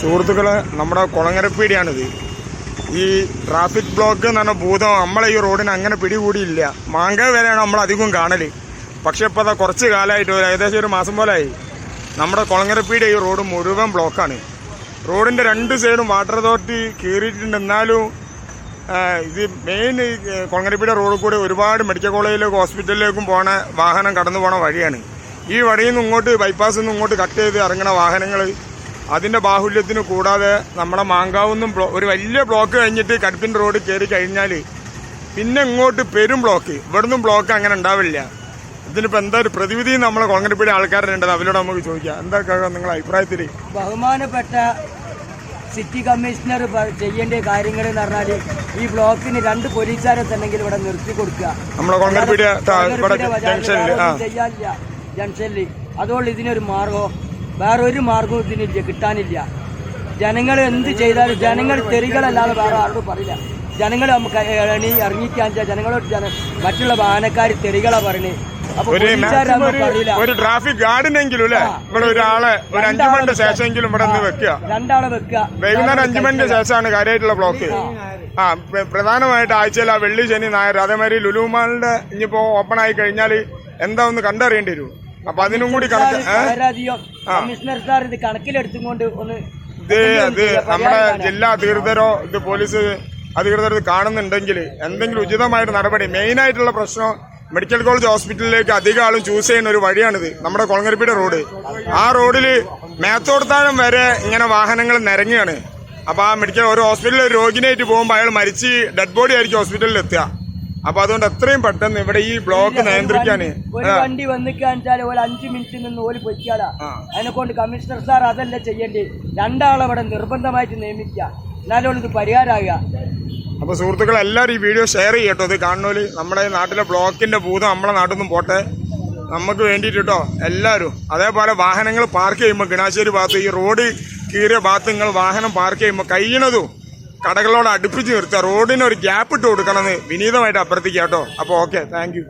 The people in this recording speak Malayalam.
സുഹൃത്തുക്കളെ നമ്മുടെ കുളങ്ങരപ്പീടിയാണിത്. ഈ ട്രാഫിക് ബ്ലോക്ക് എന്ന് പറഞ്ഞ ഭൂതം നമ്മളെ ഈ റോഡിന് അങ്ങനെ പിടികൂടിയില്ല. മാങ്ക വരെയാണ് നമ്മൾ അധികം കാണൽ. പക്ഷെ ഇപ്പോൾ അതാ കുറച്ച് കാലമായിട്ട് ഒരു ഏകദേശം ഒരു മാസം പോലായി. നമ്മുടെ കുളങ്ങരപ്പീടി ഈ റോഡ് മുഴുവൻ ബ്ലോക്കാണ്. റോഡിന്റെ രണ്ട് സൈഡും വാട്ടർ അതോറിറ്റി കീറിയിട്ടുണ്ട്. എന്നാലും ഇത് മെയിൻ കുളങ്ങരപ്പീടി റോഡിൽ കൂടി ഒരുപാട് മെഡിക്കൽ കോളേജിലേക്കും ഹോസ്പിറ്റലിലേക്കും പോണ വാഹനം കടന്നു പോണ വഴിയാണ്. ഈ വഴിയിൽ നിന്ന് ഇങ്ങോട്ട് ബൈപ്പാസിൽ നിന്ന് ഇങ്ങോട്ട് കട്ട് ചെയ്ത് ഇറങ്ങുന്ന വാഹനങ്ങൾ അതിന്റെ ബാഹുല്യത്തിന് കൂടാതെ നമ്മുടെ മാങ്കാവുന്നും ഒരു വലിയ ബ്ലോക്ക് കഴിഞ്ഞിട്ട് കടുപ്പിൻ റോഡ് കയറി കഴിഞ്ഞാൽ പിന്നെ ഇങ്ങോട്ട് പെരും ബ്ലോക്ക്. ഇവിടുന്നും ബ്ലോക്ക് അങ്ങനെ ഉണ്ടാവില്ല. ഇതിനിപ്പോൾ എന്താ ഒരു പ്രതിവിധി നമ്മളെ കൊങ്ങരപ്പീടി ആൾക്കാരുണ്ട് അവരോട് നമുക്ക് ചോദിക്കാം. എന്താ നിങ്ങളുടെ അഭിപ്രായത്തിൽ ബഹുമാനപ്പെട്ട സിറ്റി കമ്മീഷണർ ചെയ്യേണ്ട കാര്യങ്ങൾ എന്ന് പറഞ്ഞാൽ ഈ ബ്ലോക്കിന് രണ്ട് പോലീസുകാരെ തന്നെങ്കിൽ ഇവിടെ നിർത്തി കൊടുക്കുക. നമ്മളെ ജംഗ്ഷനിൽ അതുകൊണ്ട് ഇതിനൊരു മാർഗം വേറെ ഒരു മാർഗവും ഇതിനില്ല കിട്ടാനില്ല. ജനങ്ങൾ എന്ത് ചെയ്താലും ജനങ്ങൾ തെറികളല്ലാതെ വേറെ ആരോടും പറയില്ല. ജനങ്ങൾ നമുക്ക് ഇറങ്ങി ഇറങ്ങിക്കാൻ ജനങ്ങളോട് ജന മറ്റുള്ള വാഹനക്കാർ തെറികളാ പറയണേ. ഒരു ട്രാഫിക് ഗാർഡിനെങ്കിലും അല്ലേ? ഇവിടെ ഒരാളെ ഒരു അഞ്ചു മണിന്റെ ശേഷമെങ്കിലും ഇവിടെ നിന്ന് വെക്കുക. രണ്ടാളെ വെക്കുക. വൈകുന്നേരം അഞ്ചു മണിന്റെ ശേഷമാണ് കാര്യമായിട്ടുള്ള ബ്ലോക്ക്. ആ. പ്രധാനമായിട്ട് ആഴ്ചയിൽ ആ വെള്ളി ശനി നായർ അതേമാതിരി ലുലുമാളിന്റെ ഇനിയിപ്പോ ഓപ്പൺ ആയി കഴിഞ്ഞാൽ എന്താ ഒന്ന് കണ്ടറിയേണ്ടി വരും? അപ്പൊ അതിനും കൂടി? കമ്മീഷണർ സാർ ഇത് കണക്കിലെടുത്തുകൊണ്ട് ഒന്ന് ഇത് അത് നമ്മുടെ ജില്ലാ അധികൃതരോ ഇത് പോലീസ് അധികൃതർ ഇത് കാണുന്നുണ്ടെങ്കിൽ എന്തെങ്കിലും ഉചിതമായിട്ട് നടപടി മെയിൻ ആയിട്ടുള്ള പ്രശ്നം മെഡിക്കൽ കോളേജ് ഹോസ്പിറ്റലിലേക്ക് അധികം ആളും ചൂസ് ചെയ്യുന്ന ഒരു വഴിയാണിത്. നമ്മുടെ കൊളങ്ങരപ്പിയുടെ റോഡ്. ആ റോഡിൽ മേത്തോടത്താഴം വരെ ഇങ്ങനെ വാഹനങ്ങൾ നിരങ്ങുകയാണ്. അപ്പൊ ആ മെഡിക്കൽ ഒരു ഹോസ്പിറ്റലിൽ ഒരു രോഗിനായിട്ട് പോകുമ്പോൾ അയാൾ മരിച്ച് ഡെഡ് ബോഡി ആയിരിക്കും ഹോസ്പിറ്റലിൽ എത്തുക. അപ്പൊ അതുകൊണ്ട് എത്രയും പെട്ടെന്ന് ഇവിടെ ഈ ബ്ലോക്ക് നിയന്ത്രിക്കാന് ഒരു വണ്ടി വന്നിക്കാച്ചാൽ ഒരു അഞ്ചു മിനിറ്റ് നിന്ന് ഓൽ പൊയ്ക്കാടാ. അതിനെ കൊണ്ട് കമ്മീഷണർ സാർ അതല്ല ചെയ്യേണ്ടി രണ്ടാളെ ഇവിടെ നിർബന്ധമായിട്ട് നിയമിക്കുക. എന്നാലും ഇത് പരിഹാരമാകുക അപ്പൊ സുഹൃത്തുക്കൾ എല്ലാവരും ഈ വീഡിയോ ഷെയർ ചെയ്യട്ടോ. ഇത് കാണുന്നോൽ നമ്മുടെ നാട്ടിലെ ബ്ലോക്കിന്റെ ഭൂതം നമ്മളെ നാട്ടിൽ നിന്നും പോട്ടെ. നമുക്ക് വേണ്ടിയിട്ട് കേട്ടോ എല്ലാവരും. അതേപോലെ വാഹനങ്ങൾ പാർക്ക് ചെയ്യുമ്പോൾ കിണാശ്ശേരി ഭാഗത്ത് ഈ റോഡ് കീറിയ ഭാഗത്ത് നിങ്ങൾ വാഹനം പാർക്ക് ചെയ്യുമ്പോൾ കഴിയണതും കടകളോട് അടുപ്പിച്ച് നിർത്തുക. റോഡിന് ഒരു ഗ്യാപ്പ് ഇട്ട് കൊടുക്കണമെന്ന് വിനീതമായിട്ട് അഭ്യർത്ഥിക്കാം കേട്ടോ. അപ്പോൾ ഓക്കെ താങ്ക്